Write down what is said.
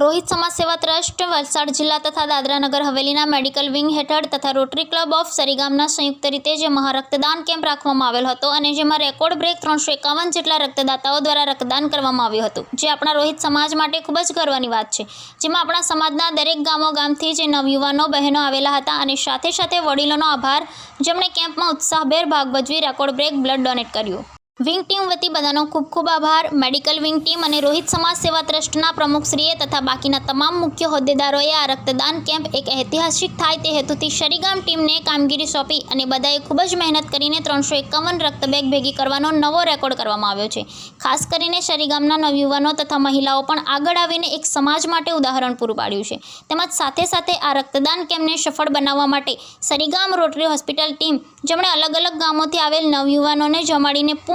રોહિત સમાજ સેવા ટ્રસ્ટ, વલસાડ જિલ્લા તથા દાદરાનગર હવેલીના મેડિકલ વિંગ હેઠળ તથા રોટરી ક્લબ ઓફ સરીગામના સંયુક્ત રીતે જે મહારક્તદાન કેમ્પ રાખવામાં આવેલ હતો અને જેમાં રેકોર્ડ બ્રેક ત્રણસો એકાવન જેટલા રક્તદાતાઓ દ્વારા રક્તદાન કરવામાં આવ્યું હતું. જે આપણા રોહિત સમાજ માટે ખૂબ જ ગર્વની વાત છે. જેમાં આપણા સમાજના દરેક ગામો ગામથી જે નવયુવાનો બહેનો આવેલા હતા અને સાથે સાથે વડીલોનો આભાર. જેમણે કેમ્પમાં ઉત્સાહભેર ભાગ ભજવી રેકોર્ડ બ્રેક બ્લડ ડોનેટ કર્યું. વિંગ ટીમ વતી બધાનો ખૂબ ખૂબ આભાર. મેડિકલ વિંગ ટીમ અને રોહિત સમાજ સેવા ટ્રસ્ટના પ્રમુખશ્રીએ તથા બાકીના તમામ મુખ્ય હોદ્દેદારોએ આ રક્તદાન કેમ્પ એક ઐતિહાસિક થાય તે હેતુથી શરીગામ ટીમને કામગીરી સોંપી અને બધાએ ખૂબ જ મહેનત કરીને ત્રણસો એકાવન રક્તબેગ ભેગી કરવાનો નવો રેકોર્ડ કરવામાં આવ્યો છે. ખાસ કરીને શરીગામના નવયુવાનો તથા મહિલાઓ પણ આગળ આવીને એક સમાજ માટે ઉદાહરણ પૂરું પાડ્યું છે. તેમજ સાથે સાથે આ રક્તદાન કેમ્પને સફળ બનાવવા માટે સરીગામ રોટરી હોસ્પિટલ ટીમ, જેમણે અલગ અલગ ગામોથી આવેલ નવયુવાનોને જમાડીને પૂર્ણ